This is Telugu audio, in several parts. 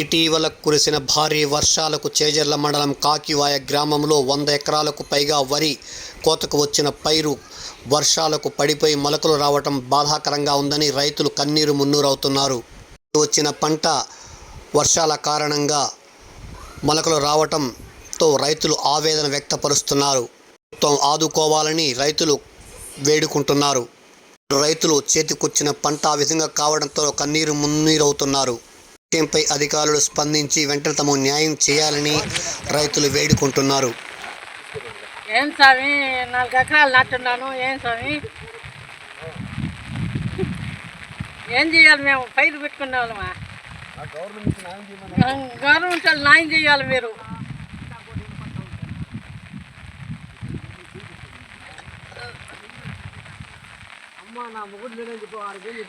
ఇటీవల కురిసిన భారీ వర్షాలకు చేజర్ల మండలం కాకివాయ గ్రామంలో వంద ఎకరాలకు పైగా వరి కోతకు వచ్చిన పైరు వర్షాలకు పడిపోయి మొలకలు రావటం బాధాకరంగా ఉందని రైతులు కన్నీరు మున్నూరవుతున్నారు. వచ్చిన పంట వర్షాల కారణంగా మొలకలు రావటంతో రైతులు ఆవేదన వ్యక్తపరుస్తున్నారు. ప్రభుత్వం ఆదుకోవాలని రైతులు వేడుకుంటున్నారు. రైతులు చేతికొచ్చిన పంట ఆ విధంగా కావడంతో కన్నీరు మున్నీరవుతున్నారు. విషయంపై అధికారులు స్పందించి వెంటనే తమ న్యాయం చేయాలని రైతులు వేడుకుంటున్నారు. ఏం స్వామి నాలుగు ఎకరాలు నాటున్నాను ఏం స్వామి? ఏం చేయాలి మేము? పైరు పెట్టుకునే వాళ్ళమా? గవర్నమెంట్ వాళ్ళు న్యాయం చేయాలి మీరు.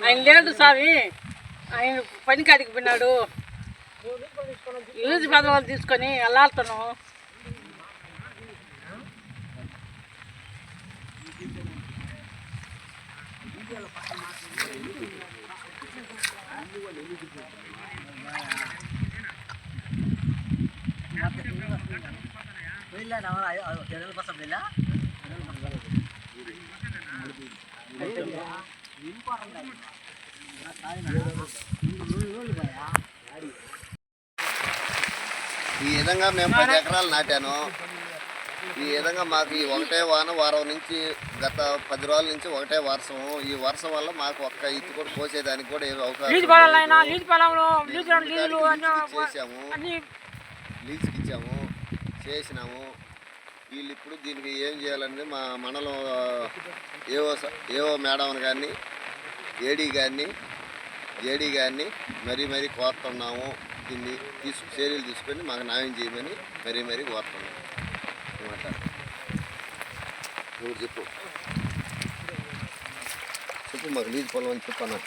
ఆయన లేడు స్వామి. ఆయన పని కాడికి పోయినాడు. యూజ్ పదవాళ్ళు తీసుకొని వెళ్ళాడుతున్నాం ఈ విధంగా మేము పది ఎకరాలు నాటాను. ఈ విధంగా మాకు ఈ ఒకటే వాన వారం నుంచి గత పది రోజుల నుంచి ఒకటే వర్షం. ఈ వర్షం వల్ల మాకు ఒక్క ఇత్తు కూడా కోసేదానికి కూడా ఏమి అవకాశం చేసాము లీజుకి ఇచ్చాము. చేసినాము. వీళ్ళు ఇప్పుడు దీనికి ఏం చేయాలనేది మా మండలం ఏవో ఏవో మేడం కానీ ఏడీ గారిని ఏడీ గారిని మరీ మరీ కోరుతున్నాము. దీన్ని తీసుకు చర్యలు తీసుకొని మాకు న్యాయం చేయమని మరీ మరీ కోరుతున్నాము. అనమాట నువ్వు చెప్పు. చెప్పు మాకు లీజు పొలం అని చెప్పు అన్న.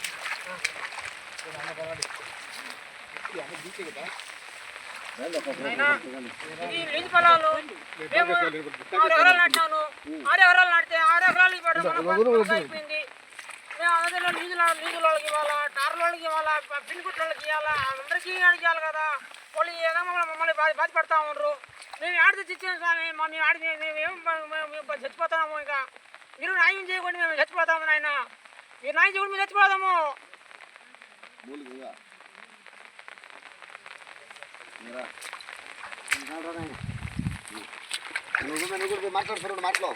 ఇది లీజు పొలాలు మేము ఆరు ఎకరాలు నాటితే ఆరు ఎకరాలు ఇవ్వడం మన పని అయిపోయింది మేము అదే లీజుల లీజుల వాళ్ళకి ఇవ్వాలా టార్ల వాళ్ళకి ఇవ్వాలా పిన్కుట్ల వాళ్ళకి ఇవ్వాలా అందరికీ అడిగాలి కదా. వాళ్ళు ఏదో మమ్మల్ని మమ్మల్ని బాధ బాధపడతా ఉండరు. ఉన్నారు మేము ఆడ తెచ్చిచ్చాం స్వామి మా మేము ఆడి మేము చచ్చిపోతాము ఇంకా. మీరు న్యాయం చేయకుండా మేము చచ్చిపోతాము నాయన. మీరు న్యాయం చేయకుండా మేము చచ్చిపోతాము. మాట్లాడుతున్నాడు మాటలో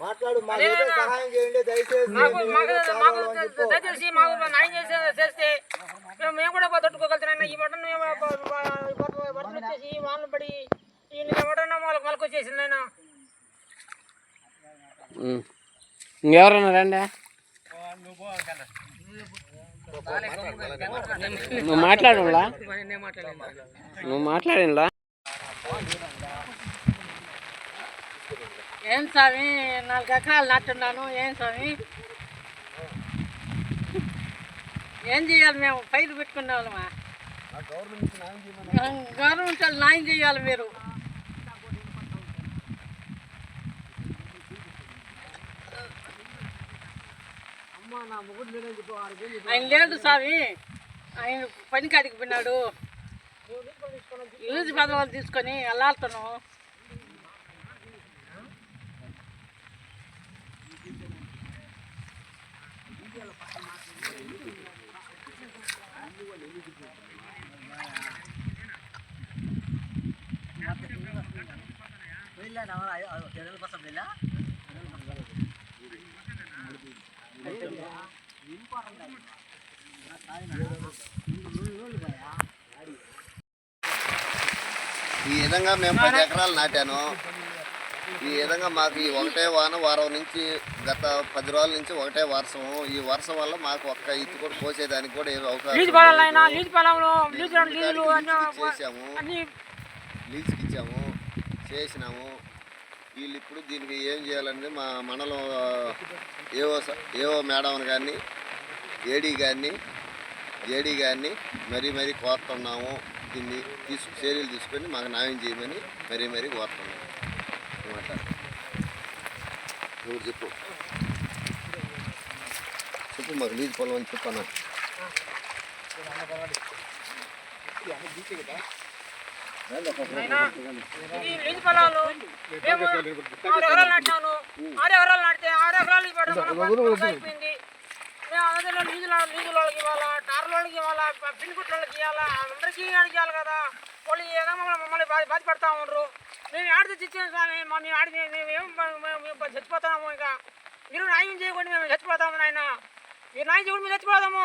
మాట్లాడు సహాయం చేయండి దయచేసి మాకు మాకు మాకు దయచేసి మాకు న్యాయం చేసే చేస్తే మేము మేము కూడా తట్టుకోగలుగుతున్నాం ఈ మటన్ వరదలు వచ్చేసి వానలు పడి ఈ మటన్ వాళ్ళకి మొలకొచ్చేసింది ఆయన ఇంకెవరన్నా రండి. నువ్వు మాట్లాడంలా? మాట్లాడలేదు నువ్వు మాట్లాడంలా? ఏం స్వామి? నాలుగు ఎకరాలు నాటున్నాను. ఏం స్వామి? ఏం చేయాలి మేము? పైరు పెట్టుకునే వాళ్ళమా? గవర్నమెంట్ వాళ్ళు న్యాయం చేయాలి మీరు. ఆయన లేడు స్వామి. ఆయన పని కాడికి పోయినాడు యూజ్ తీసుకొని వెళ్ళాడుతున్నాం ఈ విధంగా మేము పది ఎకరాలు నాటాను. ఈ విధంగా మాకు ఈ ఒకటే వాన వారం నుంచి గత పది రోజుల నుంచి ఒకటే వర్షం. ఈ వర్షం వల్ల మాకు ఒక్క ఇత్తు కూడా కోసేదానికి కూడా ఏమి అవకాశం పొలాలైనా లీజు పొలంలో లీజు లీజులు అన్నీ చేసాము అన్నీ లీజుకి ఇచ్చాము చేసినాము. వీళ్ళు ఇప్పుడు దీనికి ఏం చేయాలనేది మా మండలం ఏవో స- ఏవో మేడం కానీ ఏడీ గారిని ఏడీ గారిని మరీ మరీ కోరుతున్నాము. దీన్ని తీసుకు చర్యలు తీసుకొని మాకు న్యాయం చేయమని మరీ మరీ కోరుతున్నాము. అనమాట నువ్వు చెప్పు. చెప్పు మాకు లీజు పొలం అని చెప్పాను లీజు పొలాలు మేము ఆరు ఎకరాలు నాటాను ఆరు ఎకరాలు నాటితే ఆరు ఎకరాలు అయిపోయింది మేము అందులో లీజుల లీజుల వాళ్ళకి ఇవ్వాలా టార్ల వాళ్ళకి ఇవ్వాలా పిన్కుట్ల వాళ్ళకి ఇవ్వాలా అందరికీ అడిగాలి కదా వాళ్ళు ఏదో మమ్మల్ని మమ్మల్ని బాధ బాధపడతా ఉన్నారు మేము ఆడ తెచ్చిచ్చాము స్వామి మా మేము ఆడి మేము చచ్చిపోతాము ఇక. మీరు న్యాయం చేయకుండా మేము చచ్చిపోతాము నాయన మీరు న్యాయం చేయకుండా మేము చచ్చిపోతాము